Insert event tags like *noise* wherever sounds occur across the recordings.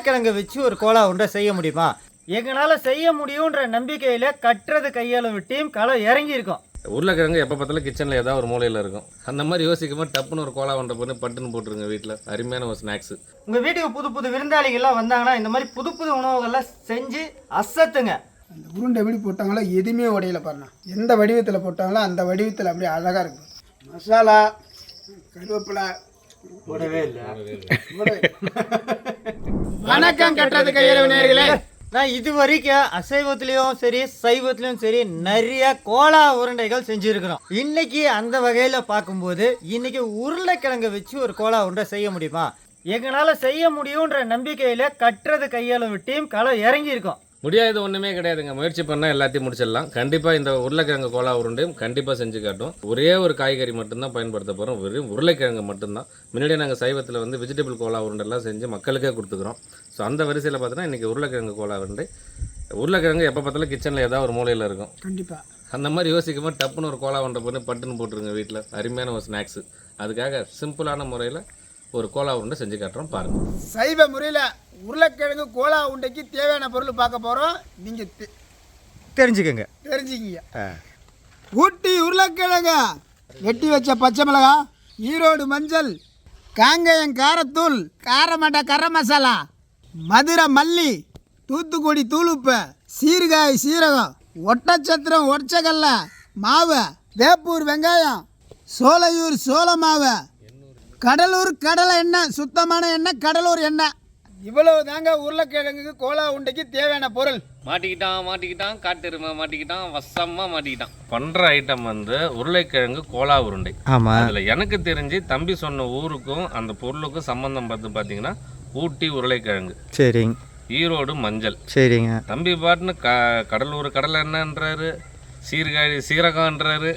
உருளைக்கிழங்கை வச்சு ஒரு கோலா உருண்டை செய்ய முடியுமா? எங்களால் செய்ய முடியுன்ற நம்பிக்கையில் கட்டுறது கையால் விட்டியும் களை இறங்கி இருக்கோம் உருளைக்கிழங்கு எப்போ பார்த்தாலும் கிச்சனில் ஏதாவது ஒரு மூலையில் இருக்கும். அந்த மாதிரி யோசிக்காம டப்புன்னு ஒரு கோலா ஒன்றை பண்ணி பட்டுன்னு போட்டுருங்க வீட்டில் அருமையான ஒரு ஸ்நாக்ஸு உங்கள் வீட்டுக்கு புது புது விருந்தாளிகள்லாம் வந்தாங்கன்னா இந்த மாதிரி புது புது உணவுகள்லாம் செஞ்சு அசத்துங்க. அந்த உருண்டை எப்படி போட்டாங்களோ எதுவுமே உடையல பாருண்ணா. எந்த வடிவத்தில் போட்டாங்களோ அந்த வடிவத்தில் அப்படியே அழகாக இருக்கும். மசாலா கருவேப்பிலை இல்லை வணக்கம் கட்டுறது கையளவு நேர்களே நான் இது வரைக்கும் அசைவத்திலையும் சரி சைவத்திலையும் சரி நிறைய கோலா உருண்டைகள் செஞ்சுருக்கிறோம். இன்னைக்கு அந்த வகையில் பார்க்கும்போது இன்னைக்கு உருளைக்கிழங்கை வச்சு ஒரு கோலா உருண்டை செய்ய முடியுமா? எங்களால் செய்ய முடியுன்ற நம்பிக்கையில் கட்டுறது கையால் விட்டியும் களை இறங்கி இருக்கோம் முடியாது ஒன்றுமே கிடையாதுங்க. முயற்சி பண்ணால் எல்லாத்தையும் முடிச்சிடலாம். கண்டிப்பாக இந்த உருளைக்கிழங்கு கோலா உருண்டையும் கண்டிப்பாக செஞ்சு காட்டும். ஒரே ஒரு காய்கறி மட்டும்தான் பயன்படுத்த போகிறோம் வெறும் உருளைக்கிழங்கு மட்டும்தான். முன்னாடி நாங்கள் சைவத்தில் வந்து வெஜிடபிள் கோலா உருண்டெல்லாம் செஞ்சு மக்களுக்கே கொடுத்துக்குறோம். ஸோ அந்த வரிசையில் பார்த்தீங்கன்னா இன்றைக்கி உருளைக்கிழங்கு கோலா உருண்டை. உருளைக்கிழங்கு எப்போ பார்த்தாலும் கிச்சனில் ஏதாவது ஒரு மூலையில் இருக்கும். கண்டிப்பாக அந்த மாதிரி யோசிக்காம டப்புன்னு ஒரு கோலா உருண்டை பண்ணி பட்டுன்னு போட்டுருங்க வீட்டில் அருமையான ஒரு ஸ்நாக்ஸு அதுக்காக சிம்பிளான முறையில் ஒரு கோலா உருண்டை செஞ்சு காட்டுறோம் பாருங்கள் சைவ முறையில் உருளைக்கிழங்கு கோலா உருண்டைக்கு தேவையான பொருள் பார்க்க போகிறோம் நீங்கள் தெரிஞ்சுக்கோங்க. தெரிஞ்சுக்கிங்க. ஊட்டி உருளைக்கிழங்கு. வெட்டி வச்ச பச்சை மிளகா ஈரோடு மஞ்சள் காங்கேயம் காரத்தூள் காரமட்ட கரம் மசாலா மதுரை மல்லி தூத்துக்குடி தூளுப்பு சீர்காய் சீரகம் ஒட்டச்சத்திரம் ஒற்சக்கல்ல மாவு வேப்பூர் வெங்காயம் சோலையூர் சோள மாவு கடலூர் கடலை எண்ணெய் சுத்தமான எண்ணெய் கடலூர் எண்ணெய். இவ்வளவு தாங்க உருளைக்கிழங்குக்கு கோலா உண்டைக்கு தேவையான பொருள். மாட்டிக்கிட்டான் மாட்டிக்கிட்டான் காட்டெருமை மாட்டிக்கிட்டான் வசமாக மாட்டிக்கிட்டான். பண்ணுற ஐட்டம் வந்து உருளைக்கிழங்கு கோலா உருண்டை. ஆமாம் அதில் எனக்கு தெரிஞ்சு தம்பி சொன்ன ஊருக்கும் அந்த பொருளுக்கும் சம்மந்தம் பார்த்து பார்த்தீங்கன்னா ஊட்டி உருளைக்கிழங்கு. சரிங்க. ஈரோடு மஞ்சள். சரிங்க. தம்பி பாட்டுன்னு க கடலூர் கடலை என்னன்றாரு சீர்காழி சீரகம்ன்றாரு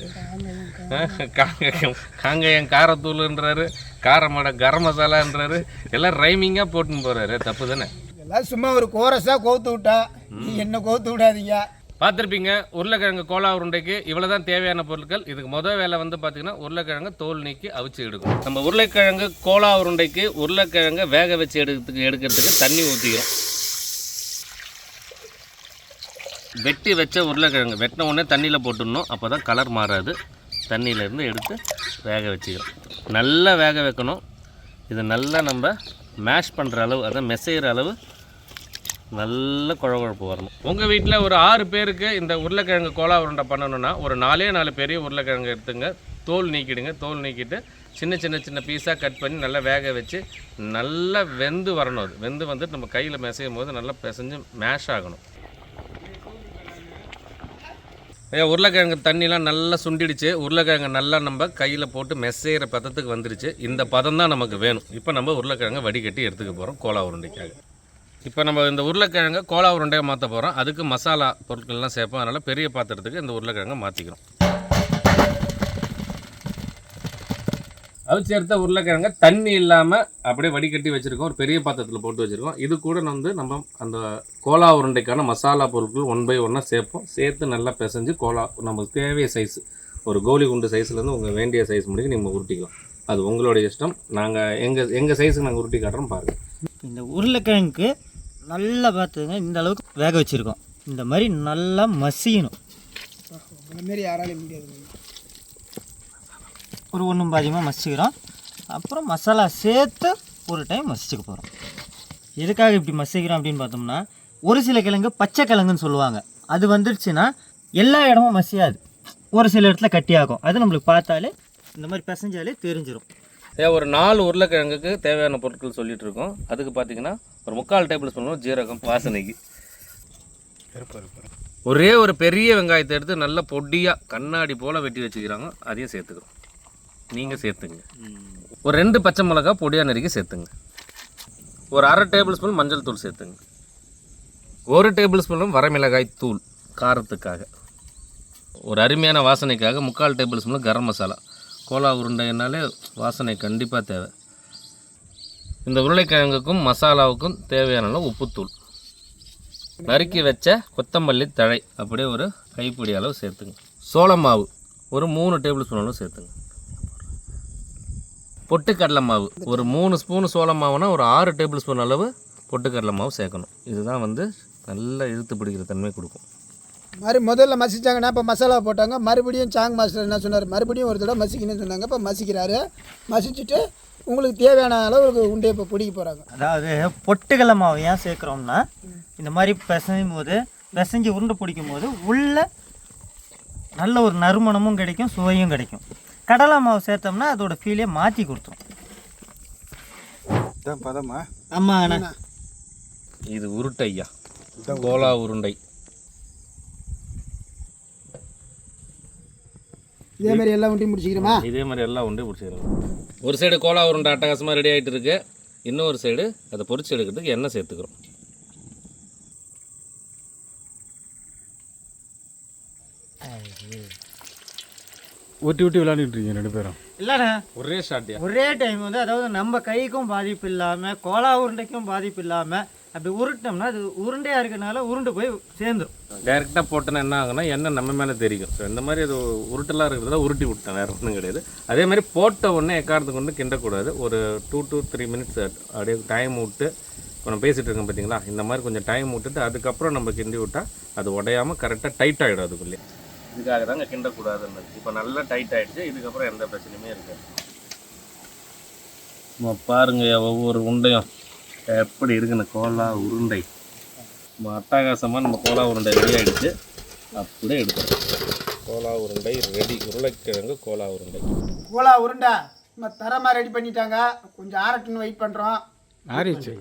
காங்கயம் காங்கயம் காரத்தூளுன்றாரு காரமடை கரம் மசாலான்றாரு எல்லாம் ரைமிங்காக போட்டுன்னு போகிறாரு தப்பு தானே? இதெல்லாம் சும்மா ஒரு கோரஸாக கோத்து விட்டா நீ என்ன கோத்து விடாதீங்க? பார்த்துருப்பீங்க உருளைக்கிழங்கு கோலா உருண்டைக்கு இவ்வளோ தான் தேவையான பொருட்கள். இதுக்கு முதல் வேலை வந்து பார்த்தீங்கன்னா உருளைக்கிழங்கு தோல் நீக்கி அவிச்சு எடுக்கணும். நம்ம உருளைக்கிழங்கு கோலா உருண்டைக்கு உருளைக்கிழங்கை வேக வச்சு எடுக்கிறதுக்கு எடுக்கிறதுக்கு தண்ணி ஊற்றிக்கிறோம் வெட்டி வச்ச உருளைக்கிழங்கு வெட்டின உடனே தண்ணியில் போட்டுடணும். அப்போ தான் கலர் மாறாது தண்ணியிலேருந்து எடுத்து வேக வச்சுக்கிறோம். நல்லா வேக வைக்கணும். இது நல்லா நம்ம மேஷ் பண்ணுற அளவு அதான் மெசைகிற அளவு நல்ல குழகுழப்பு வரணும். உங்கள் வீட்டில் ஒரு ஆறு பேருக்கு இந்த உருளைக்கிழங்கு கோலா உருண்டை பண்ணணும்னா ஒரு நாலே நாலு பெரிய உருளைக்கிழங்கு எடுத்துங்க. தோல் நீக்கிடுங்க. தோல் நீக்கிட்டு சின்ன சின்ன சின்ன பீஸாக கட் பண்ணி நல்லா வேக வச்சு நல்லா வெந்து வரணும் அது. வெந்து வந்துட்டு நம்ம கையில் மெசையும் போது நல்லா பிசைஞ்சு மேஷ் ஆகணும் ஏன் உருளைக்கிழங்கு தண்ணிலாம் நல்லா சுண்டிடுச்சு. உருளைக்கிழங்கு நல்லா நம்ம கையில் போட்டு மெசைகிற பதத்துக்கு வந்துடுச்சு இந்த பதம் தான் நமக்கு வேணும். இப்போ நம்ம உருளைக்கிழங்கை வடிகட்டி எடுத்துக்க போகிறோம் கோலா உருண்டைக்காக. இப்போ நம்ம இந்த உருளைக்கிழங்கை கோலா உருண்டையாக மாற்ற போகிறோம் அதுக்கு மசாலா பொருட்கள்லாம் சேர்ப்போம். அதனால் பெரிய பாத்திரத்துக்கு இந்த உருளைக்கிழங்கை மாற்றிக்கிறோம் அவிச்சு எடுத்த உருளைக்கிழங்க தண்ணி இல்லாமல் அப்படியே வடிகட்டி வச்சுருக்கோம். ஒரு பெரிய பாத்திரத்தில் போட்டு வச்சுருக்கோம். இது கூட வந்து நம்ம அந்த கோலா உருண்டைக்கான மசாலா பொருட்கள் ஒன் பை ஒன்னாக சேர்ப்போம். சேர்த்து நல்லா பிசைஞ்சு கோலா நமக்கு தேவைய சைஸ் ஒரு கோலி குண்டு சைஸ்லேருந்து உங்கள் வேண்டிய சைஸ் முடிக்க நீங்கள் உருட்டிக்கலாம். அது உங்களுடைய இஷ்டம். நாங்கள் எங்கள் எங்கள் சைஸுக்கு நாங்கள் உருட்டி காட்டுறோம் பாருங்கள் இந்த உருளைக்கிழங்குக்கு நல்லா பார்த்துங்க இந்த அளவுக்கு வேக வச்சுருக்கோம். இந்த மாதிரி நல்லா மசியணும். இந்த மாரி யாராலையும் முடியாது. ஒரு ஒன்றும் பாதியமாக மசிக்கிறோம் அப்புறம் மசாலா சேர்த்து ஒரு டைம் மசிச்சுக்க போகிறோம் எதுக்காக இப்படி மசிக்கிறோம் அப்படின்னு பார்த்தோம்னா ஒரு சில கிழங்கு பச்சை கிழங்குன்னு சொல்லுவாங்க. அது வந்துடுச்சுன்னா எல்லா இடமும் மசியாது. ஒரு சில இடத்துல கட்டியாகும் அது நம்மளுக்கு பார்த்தாலே இந்த மாதிரி பிசைஞ்சாலே தெரிஞ்சிடும் ஒரு நாலு உருளைக்கிழங்குக்கு தேவையான பொருட்கள் சொல்லிட்டு இருக்கோம். அதுக்கு பார்த்தீங்கன்னா ஒரு முக்கால் டேபிள் ஸ்பூன் ஜீரகம் வாசனைக்கு ஒரே ஒரு பெரிய வெங்காயத்தை எடுத்து நல்ல பொடியாக கண்ணாடி போல் வெட்டி வச்சுக்கிறாங்க. அதையும் சேர்த்துக்கிறோம். நீங்கள் சேர்த்துங்க. ஒரு ரெண்டு பச்சை மிளகா பொடியாக நறுக்கி சேர்த்துங்க. ஒரு அரை டேபிள் ஸ்பூன் மஞ்சள் தூள் சேர்த்துங்க. ஒரு டேபிள் ஸ்பூனும் வரமிளகாய் தூள். காரத்துக்காக. ஒரு அருமையான வாசனைக்காக முக்கால் டேபிள் ஸ்பூன் கரம் மசாலா. கோலா உருண்டைனாலே வாசனை கண்டிப்பாக தேவை. இந்த உருளைக்கிழங்குக்கும் மசாலாவுக்கும் தேவையான அளவு உப்புத்தூள். நறுக்கி வச்ச கொத்தமல்லி தழை அப்படியே ஒரு கைப்பிடி அளவு சேர்த்துங்க. சோள மாவு ஒரு மூணு டேபிள் ஸ்பூன் அளவு சேர்த்துங்க. பொட்டுக்கடலை மாவு. ஒரு மூணு ஸ்பூன் சோள மாவுனா ஒரு ஆறு டேபிள் ஸ்பூன் அளவு பொட்டுக்கடலை மாவு சேர்க்கணும். இதுதான் வந்து நல்லா இழுத்து பிடிக்கிற தன்மை கொடுக்கும். மாதிரி முதல்ல மசிச்சாங்கன்னா இப்போ மசாலா போட்டாங்க. மறுபடியும் சாங் மாஸ்டர் என்ன சொன்னார்? மறுபடியும் ஒரு தடவை மசிக்கணும்னு சொன்னாங்க. இப்போ மசிக்கிறாரு. மசிச்சுட்டு உங்களுக்கு தேவையான அளவுக்கு உண்டையை இப்போ பிடிக்க போகிறாங்க அதாவது பொட்டுக்கடலை மாவு ஏன் சேர்க்குறோம்னா இந்த மாதிரி பிசையும் போது பிசைஞ்சு உருண்டை பிடிக்கும் போது உள்ள நல்ல ஒரு நறுமணமும் கிடைக்கும் சுவையும் கிடைக்கும். கடலை மாவு சேர்த்தோம்னா அதோட ஃபீலே மாற்றி கொடுத்துரும். இதான் பதமா? ஆமாம் அண்ணா. இது உருட்டை ஐயா. கோலா உருண்டை. இதே மாதிரி எல்லா உண்டையும் முடிச்சிக்கிறோமா இதே மாதிரி எல்லாம் உண்டே பிடிச்சிக்கிறோம். ஒரு சைடு கோலா உருண்டை அட்டகாசமாக ரெடி ஆகிட்டு இருக்கு. இன்னொரு சைடு அதை பொரிச்சு எடுக்கிறதுக்கு எண்ணெய் சேர்த்துக்கிறோம். ஊட்டி ஊட்டி விளையாண்டுட்டு இருக்கீங்க ரெண்டு பேரும். இல்லைண்ணா. ஒரே ஷாட்டியா ஒரே டைம் வந்து அதாவது நம்ம கைக்கும் பாதிப்பு இல்லாமல் கோலா உருண்டைக்கும் பாதிப்பு இல்லாமல் அப்படி உருட்டினோம்னா அது உருண்டையாக இருக்கனால உருண்டு போய் சேர்ந்துரும். டைரெக்டாக போட்டோன்னா என்ன ஆகும்னா எண்ணெய் நம்ம மேலே தெரியும். ஸோ இந்த மாதிரி அது உருட்டெல்லாம் இருக்கிறதுல உருட்டி விட்டேன் வேறு ஒன்றும் கிடையாது. அதே மாதிரி போட்ட உடனே எக்காரத்துக்கு கொண்டு கிண்டக்கூடாது. ஒரு டூ to த்ரீ மினிட்ஸ் அப்படியே டைம் விட்டு இப்போ நம்ம பேசிகிட்டு இருக்கோம் பார்த்தீங்களா இந்த மாதிரி கொஞ்சம் டைம் விட்டுட்டு அதுக்கப்புறம் நம்ம கிண்டி விட்டால் அது உடையாமல் கரெக்டாக டைட் ஆகிடும் அதுக்குள்ளே இதுக்காக தாங்க கிண்டக்கூடாதுன்னு இப்போ நல்லா டைட் ஆகிடுச்சு இதுக்கப்புறம் எந்த பிரச்சனையுமே இருக்காது. நம்ம பாருங்க ஒவ்வொரு உண்டையும் எப்படி இருக்குன்னு கோலா உருண்டை? நம்ம அட்டகாசமாக நம்ம கோலா உருண்டை ரெடி ஆகிடுச்சு அப்படியே எடுத்துரும் கோலா உருண்டை ரெடி உருளைக்கிழங்கு கோலா உருண்டை. கோலா உருண்டை. நம்ம தரமாக ரெடி பண்ணிட்டாங்க. கொஞ்சம் ஆரட்டுன்னு வெயிட் பண்ணுறோம் ஆறிச்சு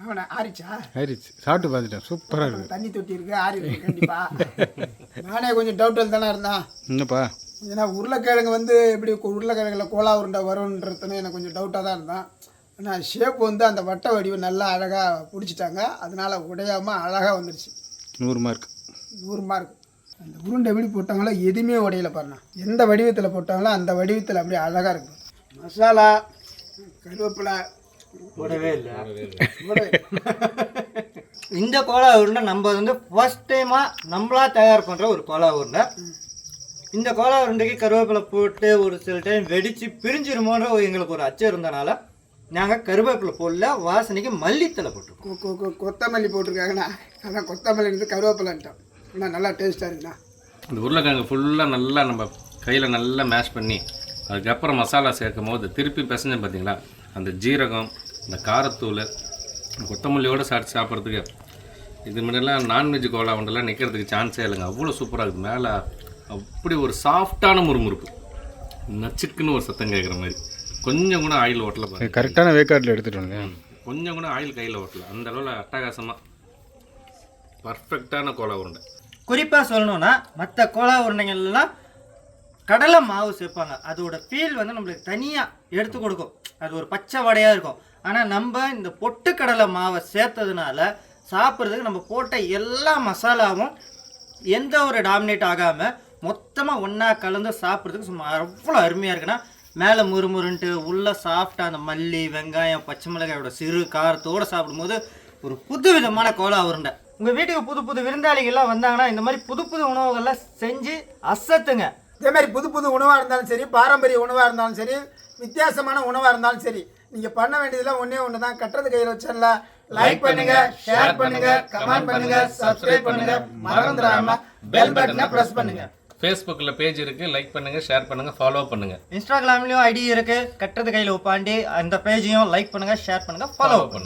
அவனை ஆறிச்சா? ஆறிச்சு. சாப்பிட்டு பார்த்துட்டேன். சூப்பராக இருக்கு தண்ணி தொட்டி இருக்கு ஆறி இருக்கு கண்டிப்பா. நானே கொஞ்சம் டவுட்டில் தானே இருந்தேன். என்னப்பா? ஏன்னா உருளைக்கிழங்கு வந்து எப்படி உருளைக்கிழங்குல கோலா உருண்டை வரும்ன்றதுன்னு எனக்கு கொஞ்சம் டவுட்டாக தான் இருந்தேன். ஆனால் ஷேப் வந்து அந்த வட்ட வடிவு நல்லா அழகாக பிடிச்சிட்டாங்க. அதனால உடையாமல் அழகாக வந்துருச்சு. நூறு மார்க் நூறு மார்க் அந்த உருண்டை எப்படி போட்டாங்களோ எதுவுமே உடையல பாருண்ணா. எந்த வடிவத்தில் போட்டாங்களோ அந்த வடிவத்தில் அப்படியே அழகாக இருக்கு. மசாலா கருவேப்பிலை போடவே இல்லை. *laughs* இந்த கோலா உருண்டை நம்ம வந்து ஃபர்ஸ்ட் டைமாக நம்மளா தயார் பண்ணுற ஒரு கோலா உருண்டை இந்த கோலா உருண்டைக்கு கருவேப்பிலை போட்டு ஒரு சில டைம் வெடித்து பிரிஞ்சிருமோன்ற ஒரு எங்களுக்கு ஒரு அச்சம் இருந்தனால நாங்கள் கருவேப்பிலை போடல வாசனைக்கு மல்லித்தலை போட்டிருக்கோம். கொ- கொ- கொ- கொத்தமல்லி போட்டிருக்காங்கண்ணா. அதான் கொத்தமல்லி இருந்து கருவேப்பிலைன்ட்டோம் ஆனால் நல்லா டேஸ்ட்டாக இருக்குண்ணா. இந்த உருளைக்கிழங்கு ஃபுல்லாக நல்லா நம்ம கையில் நல்லா மேஷ் பண்ணி அதுக்கப்புறம் மசாலா சேர்க்கும் போது திருப்பி பிசைஞ்சோம் பார்த்தீங்களா அந்த ஜீரகம் இந்த காரத்தூள் கொத்தமல்லியோடு சாப்பிட்டு சாப்பிட்றதுக்கு இது முன்னெல்லாம் நான்வெஜ் கோலா உண்டெல்லாம் நிற்கிறதுக்கு சான்ஸே இல்லைங்க. அவ்வளோ சூப்பராக இருக்குது. மேலே அப்படி ஒரு சாஃப்டான முறுமுறுப்பு. நச்சுக்குன்னு ஒரு சத்தம் கேட்குற மாதிரி. கொஞ்சம் கூட ஆயில் ஓட்டல பாருங்க. கரெக்டான வேக்காட்டில் எடுத்துகிட்டு வந்தேன் கொஞ்சம் கூட ஆயில் கையில் ஓட்டல. அந்த அளவில் அட்டகாசமாக பர்ஃபெக்டான கோலா உருண்டை. குறிப்பாக சொல்லணும்னா மற்ற கோலா உருண்டைகள்லாம் கடலை மாவு சேர்ப்பாங்க. அதோட ஃபீல் வந்து நம்மளுக்கு தனியாக எடுத்து கொடுக்கும். அது ஒரு பச்சை வடையாக இருக்கும். ஆனால் நம்ம இந்த பொட்டுக்கடலை மாவை சேர்த்ததுனால சாப்பிட்றதுக்கு நம்ம போட்ட எல்லா மசாலாவும் எந்த ஒரு டாமினேட் ஆகாமல் மொத்தமாக ஒன்றா கலந்து சாப்பிட்றதுக்கு சும்மா அவ்வளோ அருமையாக இருக்குன்னா மேலே முறுமுறுன்ட்டு உள்ளே சாஃப்டாக அந்த மல்லி வெங்காயம் பச்சை மிளகாயோட சிறு காரத்தோடு சாப்பிடும்போது ஒரு புது விதமான கோலா உருண்டை. உங்கள் வீட்டுக்கு புது புது விருந்தாளிகள்லாம் வந்தாங்கன்னா இந்த மாதிரி புது புது உணவுகள்லாம் செஞ்சு அசத்துங்க. இதே மாதிரி புது புது உணவாக இருந்தாலும் சரி பாரம்பரிய உணவாக இருந்தாலும் சரி வித்தியாசமான உணவாக இருந்தாலும் சரி நீங்கள் பண்ண வேண்டியதெல்லாம் ஒன்றே ஒன்று தான் கட்டுறது கையில் வச்சிடல. லைக் பண்ணுங்க ஷேர் பண்ணுங்க கமெண்ட் பண்ணுங்க சப்ஸ்கிரைப் பண்ணுங்க. மறந்துடாம பெல் பட்டனை ப்ரெஸ் பண்ணுங்க. ஃபேஸ்புக்கில் பேஜ் இருக்குது லைக் பண்ணுங்கள் ஷேர் பண்ணுங்கள் ஃபாலோ பண்ணுங்கள் இன்ஸ்டாகிராம்லேயும் ஐடி இருக்குது கட்டுறது கையில் உப்பாண்டி. அந்த பேஜையும் லைக் பண்ணுங்கள் ஷேர் பண்ணுங்கள் ஃபாலோ பண்ணுங்கள்